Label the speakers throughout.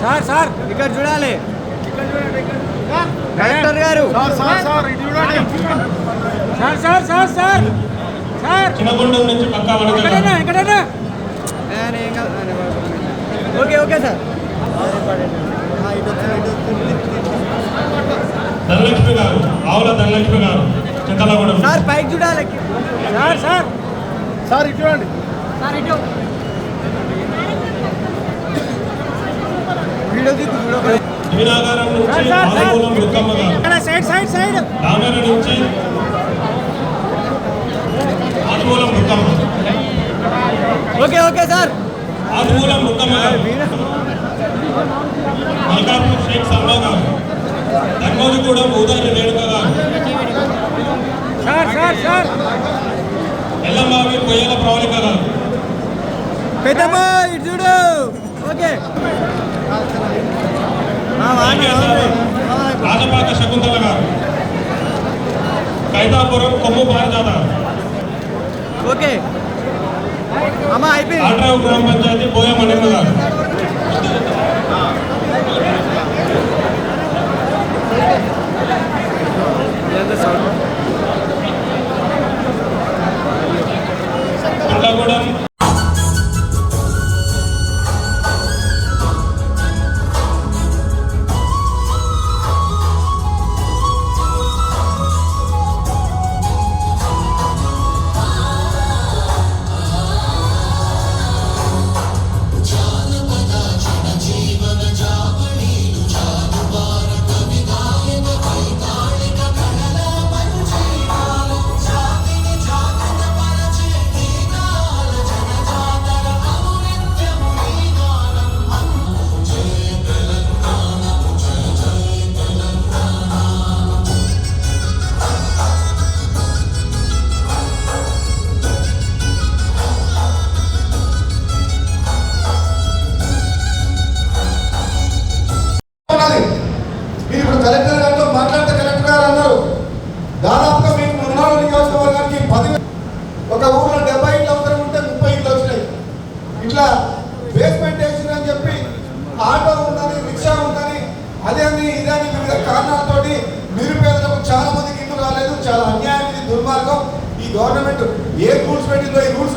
Speaker 1: Sir sir
Speaker 2: ఇక్కడ చూడాలి. Collector గారు.
Speaker 1: Sir sir sir sir sir
Speaker 3: Chinnagundam నుంచి పక్కా
Speaker 1: ఎక్కడైనా
Speaker 2: ఓకే ఓకే సార్.
Speaker 3: ధనలక్ష్మి గారు ఆవుల ధనలక్ష్మి గారు చింతలగూడెం
Speaker 2: సార్ పైకి చూడాలి.
Speaker 1: Sir sir.
Speaker 4: సార్ ఇటు చూడండి.
Speaker 1: సార్ ఇటు.
Speaker 3: దివినాగారం నుంచి. ఆదిమూలం రుక్కమ్మ గారు
Speaker 1: సైడ్ సైడ్ సైడ్.
Speaker 3: దామేర నుంచి Adimulam Rukkamma
Speaker 2: okay okay sir.
Speaker 3: Adimulam Rukkamma garu Malkapur Shaik Salma garu. Dharmojigudem Udari Renuka garu.
Speaker 1: Sir sir sir.
Speaker 3: ఎల్లమ్మావి Koyyala Pravalika garu.
Speaker 2: పెద్దమ్మ ఇటు చూడు. ఓకే ఆ, వాండి, వాండి. ఆ,
Speaker 3: రాజపాక శకుంతల గారు కైతాపురం కొమ్ము గారు
Speaker 2: ఓకే. అమ్మ అయిపోయింది.
Speaker 3: ఆట్రావు గ్రామ పంచాయతీ బోయ మణిమ్మ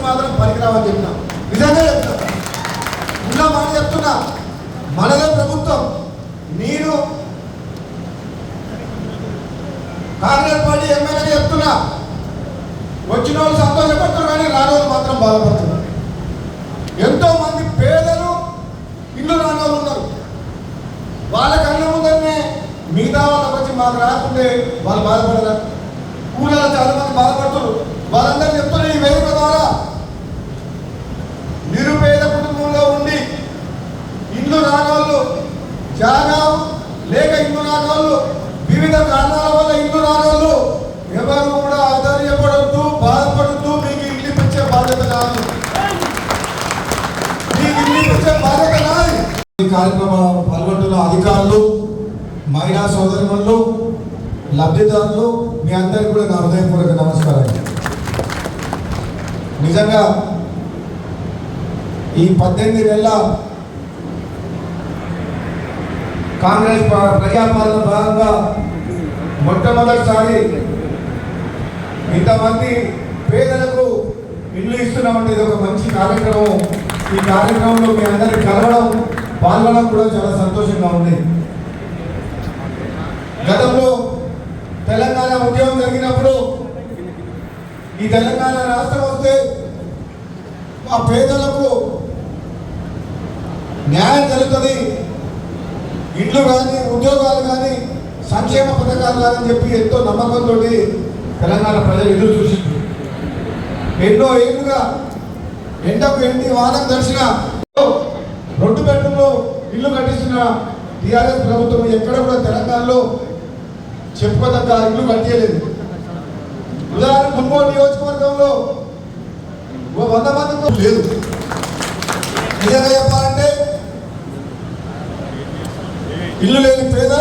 Speaker 4: మాత్రం పనికిరావని చెప్తున్నా నిజంగా చెప్తున్నా. ఇంకా మాట చెప్తున్నా. మనదే ప్రభుత్వం. నేను కాంగ్రెస్ పార్టీ ఎమ్మెల్యే చెప్తున్నా. వచ్చిన వాళ్ళు సంతోషపడుతున్నారు కానీ రాని వాళ్ళు మాత్రం బాధపడుతున్నారు ఎంతో మంది పేదలు ఇల్లు రాని వాళ్ళు ఉన్నారు. వాళ్ళ కళ్ళ ముందరనే మిగతా వాళ్ళకి వచ్చి మాకు రాకుంటే వాళ్ళు బాధపడరా? ఊళ్ళలో చాలా మంది బాధపడుతున్నారు. వాళ్ళందరూ చెప్తున్నారు ఈ వేదిక ద్వారా నిరుపేద కుటుంబంలో ఉండి ఇల్లు రానోళ్ళు జాగా లేక ఇల్లు రానోళ్ళు వివిధ కారణాల వల్ల ఇల్లు రానోళ్ళు ఎవరు కూడా ఆధార్యపడద్దు బాధపడద్దు మీకు ఇల్లు ఇప్పించే బాధ్యత కాదు మీకు ఇల్లు ఇప్పించే బాధ్యత కాదు ఈ కార్యక్రమంలో పాల్గొంటున్న అధికారులు మహిళా సోదరులు లబ్ధిదారులు మీ అందరికీ కూడా నా హృదయపూర్వక నమస్కారం నిజంగా ఈ పద్దెనిమిది నెలల కాంగ్రెస్ ప్రజాపాలన భాగంగా మొట్టమొదటిసారి ఇంతమంది పేదలకు ఇల్లు ఇస్తున్నామంటే ఇది ఒక మంచి కార్యక్రమం. ఈ కార్యక్రమంలో మీ అందరికీ కలవడం పాల్గొనడం కూడా చాలా సంతోషంగా ఉంది. గతంలో తెలంగాణ ఉద్యమం జరిగినప్పుడు ఈ తెలంగాణ రాష్ట్రం వస్తే ఆ పేదలకు న్యాయం జరుగుతుంది. ఇండ్లు కానీ ఉద్యోగాలు కానీ సంక్షేమ పథకాలు కానీ చెప్పి ఎంతో నమ్మకంతో తెలంగాణ ప్రజలు ఎదురు చూసింది ఎన్నో ఏళ్ళుగా ఎండకు ఎండి వానం దర్శన రెండు బెడ్రూమ్లో ఇల్లు కట్టిస్తున్న టీఆర్ఎస్ ప్రభుత్వం ఎక్కడ కూడా తెలంగాణలో చెప్పుకోదగ్గ ఇల్లు కట్టేయలేదు. ఉదాహరణ మున్గోడు నియోజకవర్గంలో వంద మందికి లేదు. నిజంగా చెప్పాలంటే ఇల్లు లేని పేద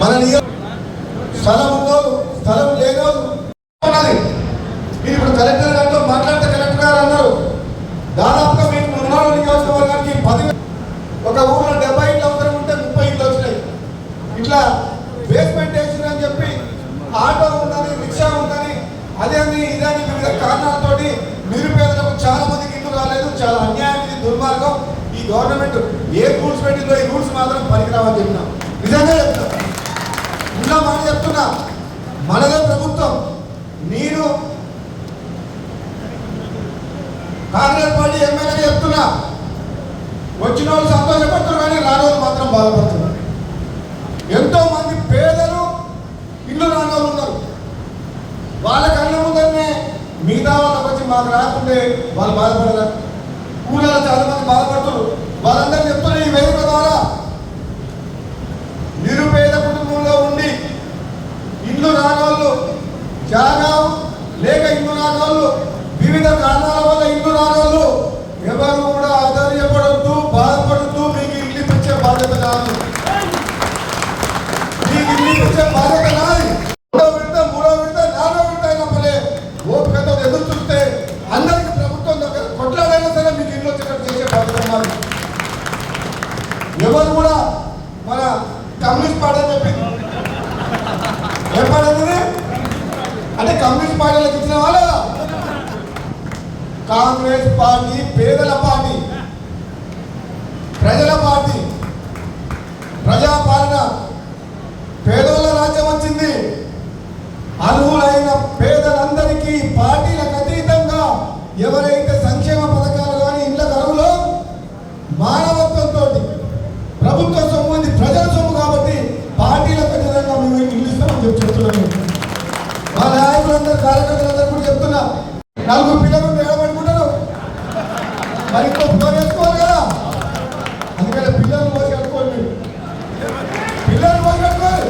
Speaker 4: మన స్థలం ఉందో స్థలం లేదో ఉన్నది. మీరు ఇప్పుడు కలెక్టర్ గారితో మాట్లాడితే కలెక్టర్ గారు అన్నారు. దాదాపుగా మీకు మున్నాడు నియోజకవర్గానికి పది ఒక ఊర్లో డెబ్బై ఇంట్లో అవసరం ఉంటే ముప్పై ఇంట్లు వచ్చినాయి. ఇట్లా బేస్మెంట్ వేసిన అని చెప్పి ఆటో ఉందని రిక్షా ఉందని అదే అని ఇదని వివిధ కారణాలతోటి నిరుపేదలకు చాలా మందికి ఇల్లు రాలేదు. చాలా అన్యాయం ఇది దుర్మార్గం. ఈ గవర్నమెంట్ ఏ రూల్స్ పెట్టిందో ఈ రూల్స్ మాత్రం పనికిరావని చెప్పినా. నిజంగా చెప్తున్నా. ఇంకా మాట చెప్తున్నా. మనదే ప్రభుత్వం. నేను కాంగ్రెస్ పార్టీ ఎమ్మెల్యేగా చెప్తున్నా. వచ్చిన వాళ్ళు సంతోషపడుతున్నారు కానీ రాని వాళ్ళు మాత్రం బాధపడుతున్నారు. ఎంతో మంది పేదలు ఇల్లు రాని వాళ్ళు ఉన్నారు. వాళ్ళ కళ్ళ ముందరనే మిగతా వాళ్ళకి వచ్చి మాకు రాకుంటే వాళ్ళు బాధపడతారు ఊళ్ళలో చాలా మంది బాధపడుతున్నారు. వాళ్ళందరూ చెప్తున్నారు ఈ వేదిక ద్వారా. నిరుపేద కుటుంబంలో ఉండి ఇల్లు రానోళ్ళు జాగా లేక ఇల్లు రానోళ్ళు వివిధ కారణాల వల్ల ఇల్లు రానోళ్ళు ఎవరు కూడా ఆధార్యపడద్దు బాధపడద్దు మీకు ఇల్లు ఇప్పించే బాధ్యత కాదు మీకు ఇల్లు ఇప్పించే బాధ్యత కాదు అంటే కమ్యూనిస్ట్ పార్టీలకు ఇచ్చిన వాళ్ళ? కాంగ్రెస్ పార్టీ పేదల పార్టీ. ప్రజల పార్టీ. ప్రజాపాలన. పేదోళ్ళ రాజ్యం వచ్చింది. అర్హులైన పేదలందరికీ పార్టీలకు అతీతంగా ఎవరైతే సంక్షేమ పథకాలు కానీ ఇళ్ళ కరువులో మానవత్వంతో ప్రభుత్వ సొమ్ము ఇది ప్రజల సొమ్ము కాబట్టి పార్టీలకు అతీతంగా మేము ఇల్లు ఇస్తామని చెప్పి చెప్తున్నాను మా నాయకులందరూ కార్యకర్తలందరూ కూడా చెప్తున్నా. నలుగురు పిల్లలు నిలబడుకుంటారు మరి ఇంకో ఫ్లోర్ వేసుకోవాలి కదా అందుకని పిల్లలు పోసి కట్టుకోండి పిల్లలు పోసి కట్టుకోవాలి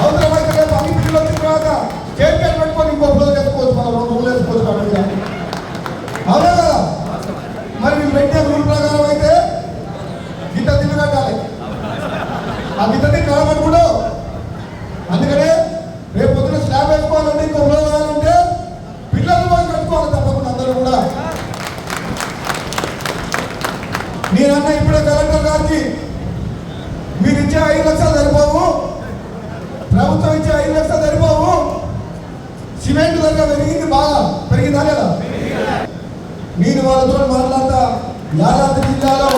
Speaker 4: అవసరమైతే రేపు అన్ని పిల్లలు వచ్చిన తర్వాత స్టేట్ బ్యాంక్ పెట్టుకొని ఇంకో ఫ్లోర్ వేసుకోవచ్చు మనం రెండు రూల్ వేసుకోవచ్చు కాబట్టి అవునా కదా మరి మీరు పెట్టే రూల్ ప్రకారం అయితే గిట్ట తిల్లు కట్టాలి ఆ గిట్ట తిల్లు కలబట్టుకుంటూ అందుకనే రేపు పొద్దున ఇంకో ఫ్లోర్ పిల్లలు పోయి కట్టుకోవాలి తప్పకుండా అందరూ కూడా. నేనన్నా ఇప్పుడే కలెక్టర్ గారికి మీరు ఇచ్చే ఐదు లక్షలు సరిపోవు. ప్రభుత్వం ఇచ్చే ఐదు లక్షలు సరిపోవు. సిమెంట్ ధర పెరిగింది బాగా. పెరిగిందా లేదా? నేను వాళ్ళతో మాట్లాడతా. యాదాద్రి జిల్లాలో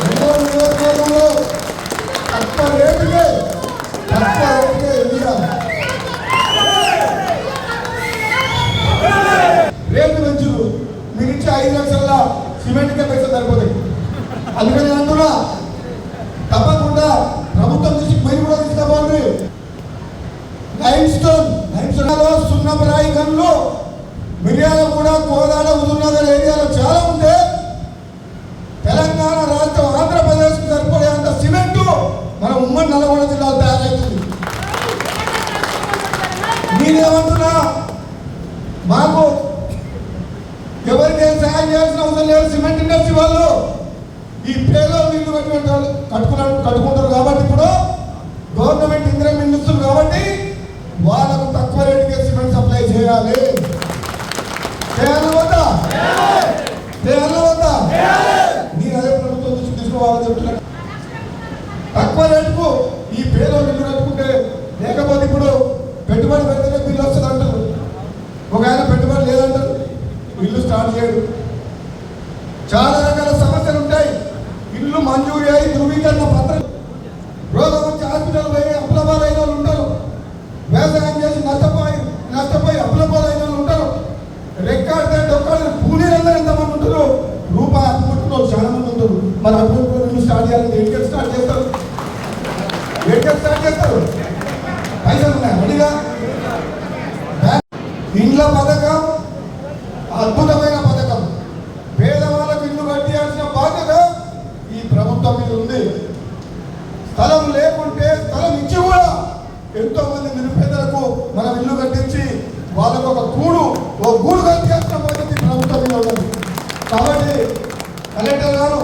Speaker 4: రెండో నియోజకవర్గంలో తక్కువ రేటుకే తక్కువ రేటుకే ఇవ్వాలి రేటు పెంచురు మీరు ఇచ్చే ఐదు లక్షల సిమెంట్కే పైసలు సరిపోతాయి. అందుకని నేను అంటున్నా తప్పకుండా ప్రభుత్వం నుంచి మీరు కూడా తీసుకోవాలి లైమ్ స్టోన్ లైమ్ స్టోన్లో సున్నపు రాయి గన్లు మిర్యాల కూడా కోదాడ హుజూర్నగర్ ఏరియాలో చాలా ఉంటే తెలంగాణ రాష్ట్రం ఆంధ్రప్రదేశ్కి సరిపడేంత సిమెంట్ మన ఉమ్మడి నల్గొండ జిల్లాలో తయారవుతుంది నేనేమంటున్నా మాకు ఎవరికి సహాయం చేయాల్సిన అవసరం లేదు. సిమెంట్ ఇండస్ట్రీ వాళ్ళు ఈ పేదలు నీళ్ళు కట్టుకుంటారు కట్టుకున్నారు కట్టుకుంటారు కాబట్టి ఇప్పుడు గవర్నమెంట్ ఇంద్రం ఇండస్ట్రీ కాబట్టి వాళ్ళకు తక్కువ రేటుకే సిమెంట్ సప్లై చేయాలి. చేయాలి వద్దా? చేయాలి వద్దా? నేను అదే ప్రభుత్వం నుంచి తీసుకోవాలని చెప్తున్నాను తక్కువ రేటుకు ఈ పేదలు ఇల్లు కట్టుకుంటే లేకపోతే ఇప్పుడు పెట్టుబడి పెడితేనే బిల్లు వస్తుంది అంటారు. ఒక ఆయన పెట్టుబడి ఇల్లు స్టార్ట్ చేయడు చాలా రకాల సమస్యలు ఉంటాయి. ఇల్లు మంజూరు అయి ధృవీకరణ పత్రం రోగం వచ్చి హాస్పిటల్ పోయి అప్లబాలైన వాళ్ళు ఉంటారు. వ్యవసాయం చేసి నష్టపోయి నష్టపోయి అప్లబాలైన వాళ్ళు ఉంటారు. రెక్కాడితే డొక్కాడు కూలీలందరూ ఎంతమంది ఉంటారు రూపాయి అప్పుకుంటున్నారు చాలా మంది ఉంటారు. మరి అప్పుడు ఇల్లు స్టార్ట్ చేయాలంటే ఎడికెట్ స్టార్ట్ చేస్తారు? ఎడికెట్ స్టార్ట్ చేస్తారు? పైసలు ఉన్నాయి? రెడీగా ఇండ్ల పథకం అద్భుతమైన పథకం పేదవాళ్ళకు ఇల్లు కట్టియాల్సిన బాధ్యత ఈ ప్రభుత్వం మీద ఉంది స్థలం లేకుంటే స్థలం ఇచ్చి కూడా ఎంతో మంది నిరుపేదలకు మనం ఇల్లు కట్టించి వాళ్ళకు ఒక గూడు ఓ గూడు కట్టియాల్సిన బాధ్యత ఈ ప్రభుత్వం మీద ఉన్నది కాబట్టి కలెక్టర్ గారు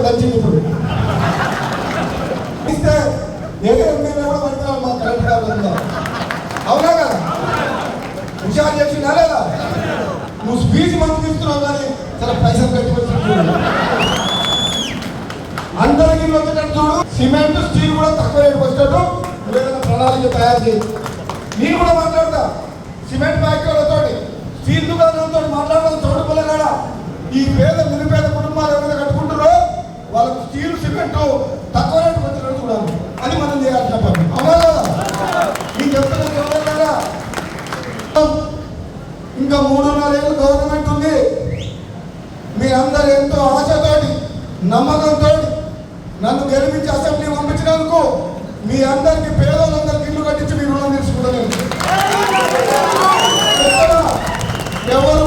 Speaker 4: వచ్చింది ఇప్పుడు ఇస్తే ఏదో మేము కూడా పడుతున్నాం మా కలెక్టర్ గారు ఉన్నారు. అవునా కదా హుషారు చేసిందా లేదా నువ్వు స్పీచ్ మంచి ఇస్తున్నావు కానీ చాలా పైసలు కట్టుకొచ్చి అందరికీ వచ్చేటట్టు చూడు సిమెంట్ స్టీల్ కూడా తక్కువ రేటుకి వచ్చేటట్టు నువ్వు ఏదైనా ప్రణాళిక తయారు చేయి. నేను కూడా మాట్లాడతా. సిమెంట్ ఫ్యాక్టరీలతో స్టీల్ దుకాణాలతో మాట్లాడడం చోటు ఈ పేద నిరుపేద సిమెంట్ తక్కువ రేటు వచ్చినట్టు చూడాలి. అది మనం చేయాల్సిన పని అవునా కదా? మీకు చెప్తున్నది ఎవరైనా గవర్నమెంట్ అందరు ఎంతో ఆశతోటి నమ్మకంతో నన్ను గెలిపించి అసెంబ్లీ పంపించినందుకు మీ అందరికీ పేదలందరికీ ఇల్లు కట్టించి మీ రుణం తీసుకుంటాను